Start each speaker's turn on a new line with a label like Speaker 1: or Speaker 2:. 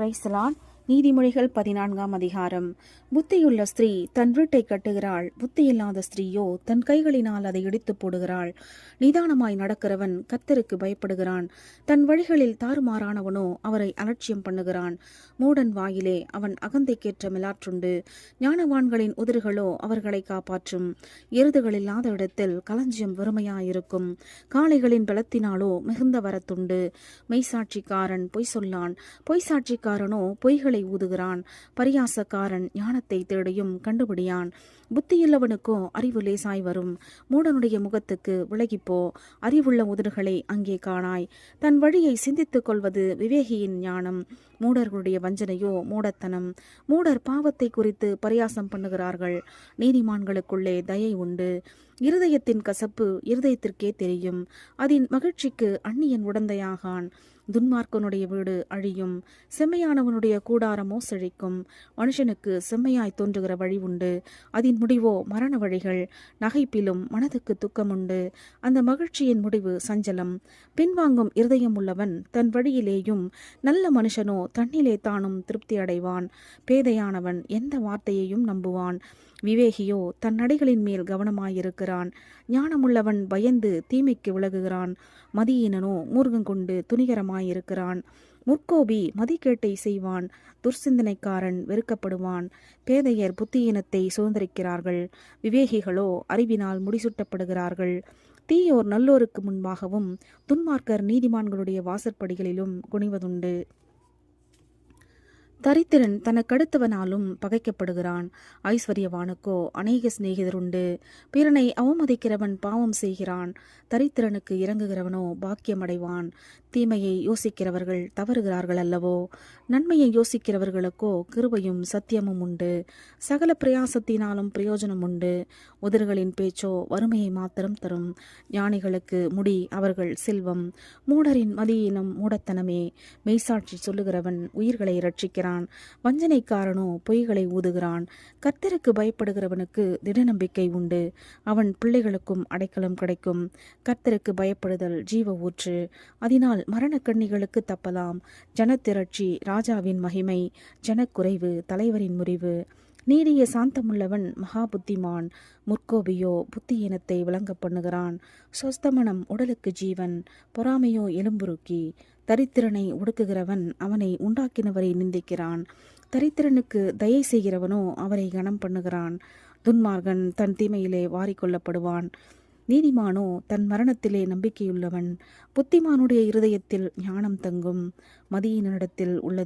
Speaker 1: பிரைஸ்லான் நீதிமொழிகள் பதினான்காம் அதிகாரம். புத்தியுள்ள ஸ்திரீ தன் வீட்டை கட்டுகிறாள். புத்தியில்லாத ஸ்திரீயோ தன் கைகளினால் அதை இடித்து போடுகிறாள். நிதானமாய் நடக்கிறவன் கத்தருக்கு பயப்படுகிறான். தன் வழிகளில் தாறுமாறானவனோ அவரை அலட்சியம் பண்ணுகிறான். மூடன் வாயிலே அவன் அகந்தைக்கேற்ற மிலாற்றுண்டு. ஞானவான்களின் உதிர்களோ அவர்களை காப்பாற்றும். எருதுகள் இல்லாத இடத்தில் களஞ்சியம் வெறுமையாயிருக்கும். காளைகளின் பலத்தினாலோ மிகுந்த வரத்துண்டு. மெய்சாட்சிக்காரன் பொய் சொல்லான். பொய்சாட்சிக்காரனோ பொய்கள் பொய்களை ஊதுகிறான். பரியாசக்காரன் ஞானத்தை தேடியும் கண்டுபிடியான். புத்தியுள்ளவனுக்கோ அறிவு லேசாய் வரும். மூடனுடைய முகத்துக்கு விலகிப்போ. அறிவுள்ள உதடுகளை அங்கே காணாய். தன் வழியை சிந்தித்துக் கொள்வது விவேகியின் ஞானம். மூடர்களுடைய வஞ்சனையோ மூடத்தனம் மூடர் பாவத்தை குறித்து பரியாசம் பண்ணுகிறார்கள். நீதிமான்களுக்குள்ளே தயை உண்டு. இருதயத்தின் கசப்பு இருதயத்திற்கே தெரியும். அதன் மகிழ்ச்சிக்கு அந்நியன் உடந்தையாகான். துன்மார்க்கனுடைய வீடு அழியும். செம்மையானவனுடைய கூடாரமோ செழிக்கும். மனுஷனுக்கு செம்மையாய் தோன்றுகிற வழி உண்டு. அதன் முடிவோ மரண வழிகள். நகைப்பிலும் மனதுக்கு துக்கமுண்டு. அந்த மகிழ்ச்சியின் முடிவு சஞ்சலம். பின்வாங்கும் இருதயம் உள்ளவன் தன் வழியிலேயும் நல்ல மனுஷனோ தன்னிலே தானும் திருப்தி அடைவான். பேதையானவன் எந்த வார்த்தையையும் நம்புவான். விவேகியோ தன் நடைகளின் மேல் கவனமாயிருக்கிறான். ஞானமுள்ளவன் பயந்து தீமைக்கு விலகுகிறான். மதியினனோ கொண்டு துணிகரமாயிருக்கிறான். முற்கோபி மதிக்கேட்டை செய்வான். துர்சிந்தனைக்காரன் வெறுக்கப்படுவான். பேதையர் புத்தியினத்தை சுதந்திரிக்கிறார்கள். விவேகிகளோ அறிவினால் முடிசூட்டப்படுகிறார்கள். தீயோர் நல்லோருக்கு முன்பாகவும் துன்மார்க்கர் நீதிமான்களுடைய வாசற்படிகளிலும் குனிவதுண்டு. தரித்திரன் தனக்கடுத்தவனாலும் பகைக்கப்படுகிறான். ஐஸ்வர்யவானுக்கோ அநேக சிநேகிதருண்டு. பிறனை அவமதிக்கிறவன் பாவம் செய்கிறான். தரித்திரனுக்கு இறங்குகிறவனோ பாக்கியமடைவான். தீமையை யோசிக்கிறவர்கள் தவறுகிறார்கள் அல்லவோ நன்மையை யோசிக்கிறவர்களுக்கோ கிருபையும் சத்தியமும் உண்டு. சகல பிரயாசத்தினாலும் பிரயோஜனம் உண்டு. உதிர்களின் பேச்சோ வறுமையை மாத்திரம் தரும். ஞானிகளுக்கு முடி அவர்கள் செல்வம். மூடரின் மதியினம் மூடத்தனமே. மெய்சாட்சி சொல்லுகிறவன் உயிர்களை ரட்சிக்கிறான் வஞ்சனைக்காரனோ பொய்களை ஊதுகிறான். கர்த்தருக்கு பயப்படுகிறவனுக்கு திடநம்பிக்கை உண்டு. அவன் பிள்ளைகளுக்கும் அடைக்கலம் கிடைக்கும். கர்த்தருக்கு பயப்படுதல் ஜீவ ஊற்று அதனால் மரணக்கண்ணிகளுக்கு தப்பலாம். ஜனத்திரட்சி ராஜாவின் மகிமை ஜனக்குறைவு தலைவரின் முறிவு. நீடிய சாந்தமுள்ளவன் மகா புத்திமான் முற்கோபியோ புத்தியினத்தை விளங்க பண்ணுகிறான். சொஸ்தமனம் உடலுக்கு ஜீவன் பொறாமையோ எலும்புருக்கி தரித்திரனை ஒடுக்குகிறவன் அவனை உண்டாக்கினவரை நிந்திக்கிறான். தரித்திரனுக்கு தயை செய்கிறவனோ அவரை கனம் பண்ணுகிறான். துன்மார்கன் தன் தீமையிலே வாரிக்கொள்ளப்படுவான். நீதிமானோ தன் மரணத்திலே நம்பிக்கையுள்ளவன். புத்திமானுடைய இருதயத்தில் ஞானம் தங்கும் மதியினிடத்தில் உள்ளது